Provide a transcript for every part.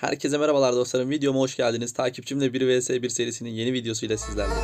Herkese merhabalar dostlarım. Videoma hoş geldiniz. Takipçimle 1 vs 1 serisinin yeni videosuyla sizlerle.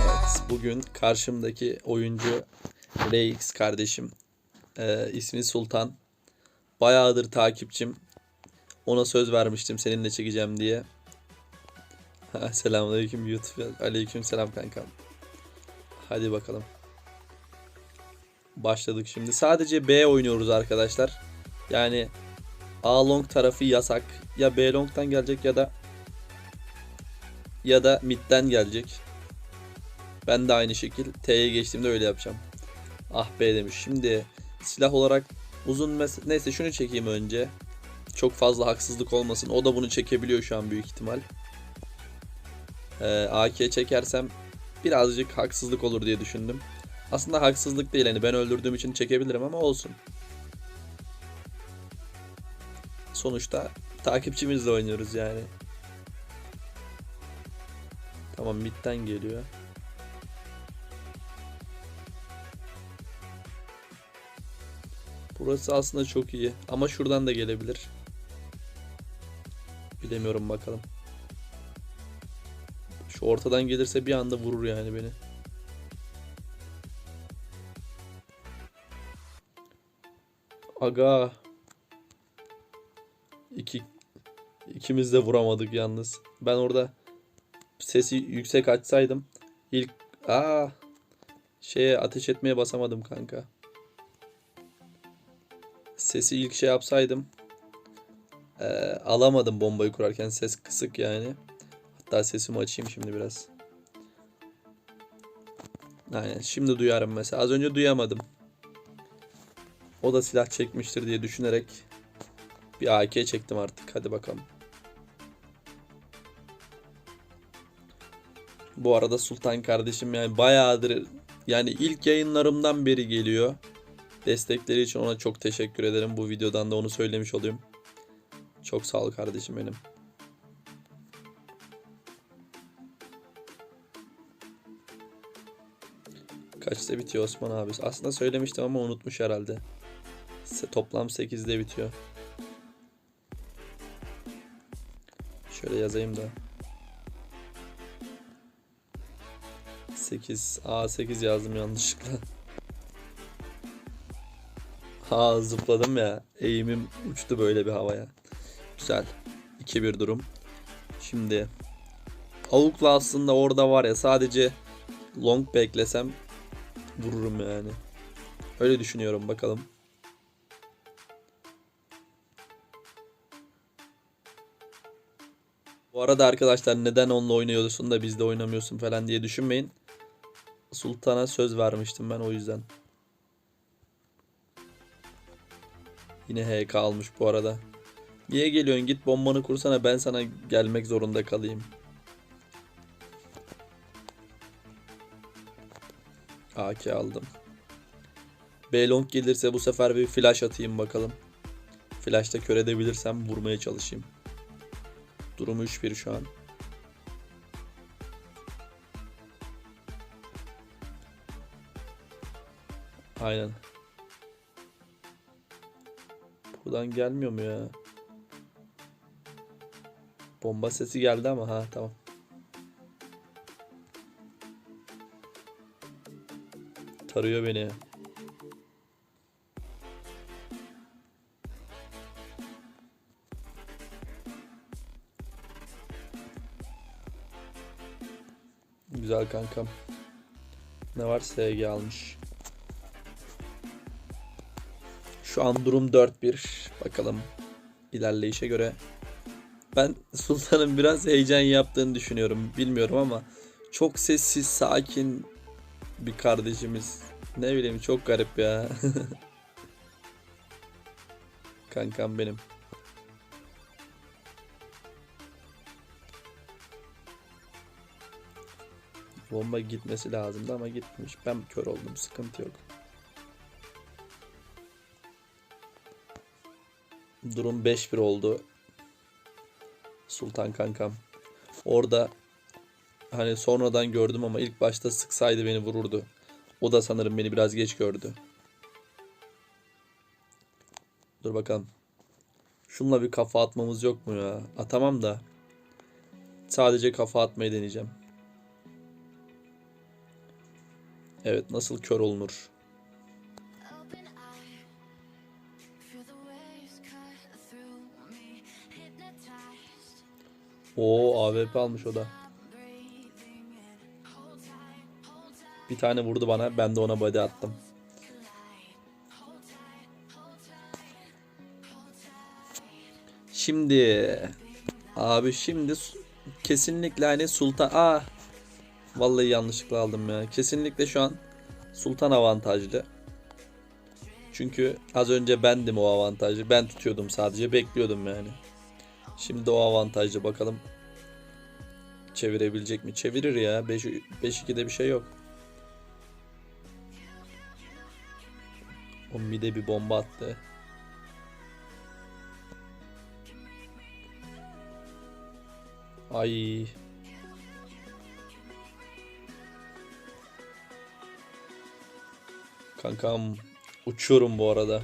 Evet, bugün karşımdaki oyuncu RX kardeşim. Ee, ismi Sultan. Bayağıdır takipçim. Ona söz vermiştim seninle çekeceğim diye. Selamünaleyküm YouTube. Aleyküm selam kankam. Hadi bakalım. Başladık şimdi. Sadece B oynuyoruz arkadaşlar. Yani A long tarafı yasak. Ya B long'tan gelecek ya da ya da mid'den gelecek. Ben de aynı şekil T'ye geçtiğimde öyle yapacağım. Ah B demiş. Şimdi silah olarak uzun mes neyse şunu çekeyim önce. Çok fazla haksızlık olmasın. O da bunu çekebiliyor şu an büyük ihtimal. Ee, AK çekersem birazcık haksızlık olur diye düşündüm. Aslında haksızlık değil hani ben öldürdüğüm için çekebilirim ama olsun. Sonuçta takipçimizle oynuyoruz yani. Tamam midden geliyor. Burası aslında çok iyi ama şuradan da gelebilir. Bilemiyorum bakalım. Ortadan gelirse bir anda vurur yani beni. Aga. İki, ikimiz de vuramadık yalnız. Ben orada sesi yüksek açsaydım ilk aa şeye ateş etmeye basamadım kanka. Sesi ilk şey yapsaydım eee, alamadım bombayı kurarken ses kısık yani. Hatta sesimi açayım şimdi biraz. Aynen şimdi duyarım mesela. Az önce duyamadım. O da silah çekmiştir diye düşünerek bir AK çektim artık. Hadi bakalım. Bu arada Sultan kardeşim yani bayağıdır yani ilk yayınlarımdan beri geliyor. Destekleri için ona çok teşekkür ederim. Bu videodan da onu söylemiş olayım. Çok sağ ol kardeşim benim. Kaçta bitiyor Osman abi? Aslında söylemiştim ama unutmuş herhalde. Toplam 8'de bitiyor. Şöyle yazayım da. 8. Aa 8 yazdım yanlışlıkla. Ha zıpladım ya. Eğimim uçtu böyle bir havaya. Güzel. 2-1 durum. Şimdi Avukla aslında orada var ya sadece long beklesem vururum yani. Öyle düşünüyorum bakalım. Bu arada arkadaşlar neden onunla oynuyorsun da bizde oynamıyorsun falan diye düşünmeyin. Sultan'a söz vermiştim ben o yüzden. Yine HK almış bu arada. Niye geliyorsun git bombanı kursana ben sana gelmek zorunda kalayım. AK aldım. B long gelirse bu sefer bir flash atayım bakalım. Flash'ta kör edebilirsem vurmaya çalışayım. Durum 3-1 şu an. Aynen. Buradan gelmiyor mu ya? Bomba sesi geldi ama ha tamam. Tarıyor beni. Güzel kankam. Ne var? SG almış. Şu an durum 4-1. Bakalım ilerleyişe göre. Ben Sultan'ın biraz heyecan yaptığını düşünüyorum. Bilmiyorum ama çok sessiz, sakin bir kardeşimiz. Ne bileyim çok garip ya. Kankam benim. Bomba gitmesi lazımdı ama gitmiş. Ben kör oldum. Sıkıntı yok. Durum 5-1 oldu. Sultan kankam. Orada hani sonradan gördüm ama ilk başta sıksaydı beni vururdu. O da sanırım beni biraz geç gördü. Dur bakalım. Şunla bir kafa atmamız yok mu ya? Atamam da. Sadece kafa atmayı deneyeceğim. Evet nasıl kör olunur? Oo AWP almış o da. Bir tane vurdu bana. Ben de ona body attım. Şimdi abi şimdi kesinlikle hani Sultan Aa vallahi yanlışlıkla aldım ya. Kesinlikle şu an Sultan avantajlı. Çünkü az önce bendim o avantajlı. Ben tutuyordum sadece bekliyordum yani. Şimdi o avantajlı bakalım çevirebilecek mi? Çevirir ya. 5-2'de bir şey yok. O mide bir bomba attı. Ay. Kankam uçuyorum bu arada.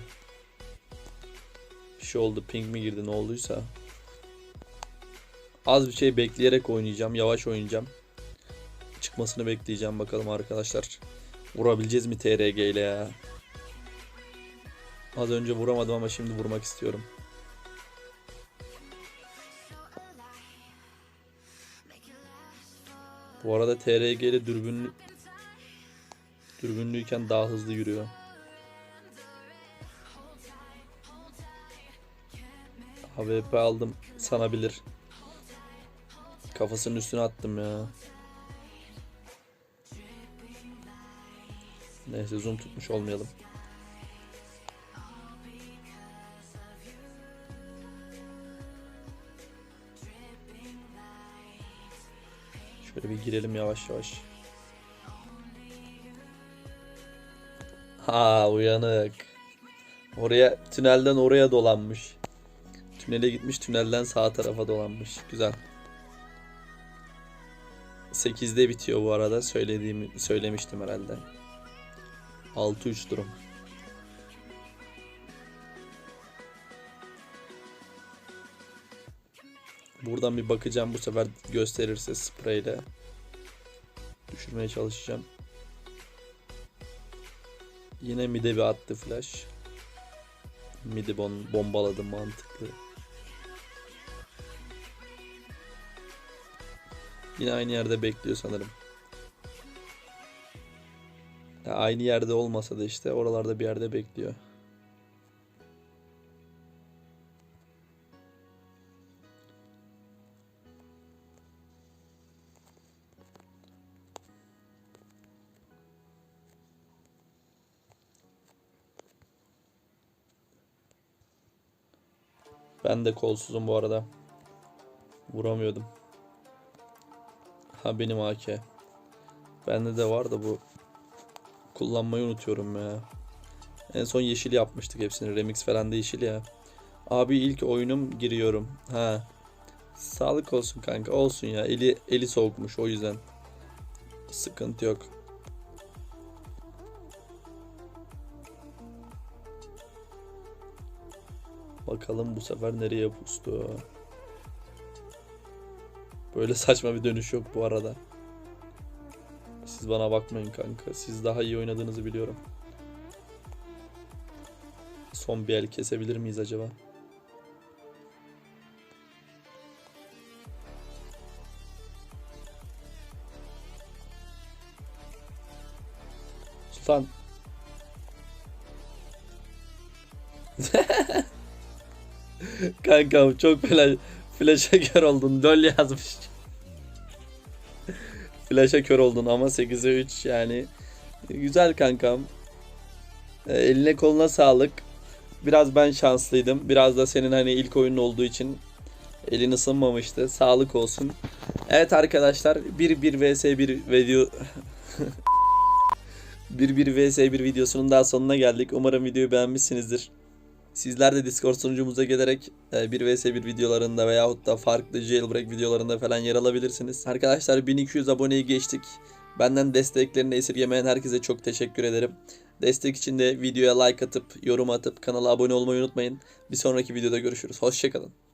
Bir şey oldu ping mi girdi ne olduysa. Az bir şey bekleyerek oynayacağım. Yavaş oynayacağım. Çıkmasını bekleyeceğim bakalım arkadaşlar. Vurabileceğiz mi TRG ile ya? Az önce vuramadım ama şimdi vurmak istiyorum. Bu arada TRG ile dürbünlü dürbünlüyken daha hızlı yürüyor. AWP aldım sanabilir. Kafasının üstüne attım ya. Neyse zoom tutmuş olmayalım. Şöyle bir girelim yavaş yavaş. Ha uyanık. Oraya tünelden oraya dolanmış. Tünele gitmiş tünelden sağ tarafa dolanmış. Güzel. 8'de bitiyor bu arada. Söylediğimi söylemiştim herhalde. 6-3 durum. Buradan bir bakacağım bu sefer gösterirse spreyle. Düşürmeye çalışacağım. Yine mide bir attı flash. Midi bon bombaladı mantıklı. Yine aynı yerde bekliyor sanırım. Ya aynı yerde olmasa da işte oralarda bir yerde bekliyor. Ben de kolsuzum bu arada. Vuramıyordum. Ha benim AK. Bende de var da bu kullanmayı unutuyorum ya. En son yeşil yapmıştık hepsini. Remix falan da yeşil ya. Abi ilk oyunum giriyorum. Ha. Sağlık olsun kanka. Olsun ya. Eli eli soğukmuş o yüzden. Sıkıntı yok. Bakalım bu sefer nereye pustu. Böyle saçma bir dönüş yok bu arada. Siz bana bakmayın kanka. Siz daha iyi oynadığınızı biliyorum. Son bir el kesebilir miyiz acaba? Sultan. Kankam çok flash, flash'a kör oldun. Döl yazmış. flash'a kör oldun ama 8'e 3 yani. Güzel kankam. E, eline koluna sağlık. Biraz ben şanslıydım. Biraz da senin hani ilk oyunun olduğu için elin ısınmamıştı. Sağlık olsun. Evet arkadaşlar 1-1 vs 1 video 1-1 vs 1 videosunun daha sonuna geldik. Umarım videoyu beğenmişsinizdir. Sizler de Discord sunucumuza gelerek e, 1 vs 1 videolarında veyahut da farklı jailbreak videolarında falan yer alabilirsiniz. Arkadaşlar 1200 aboneyi geçtik. Benden desteklerini esirgemeyen herkese çok teşekkür ederim. Destek için de videoya like atıp, yorum atıp, kanala abone olmayı unutmayın. Bir sonraki videoda görüşürüz. Hoşçakalın.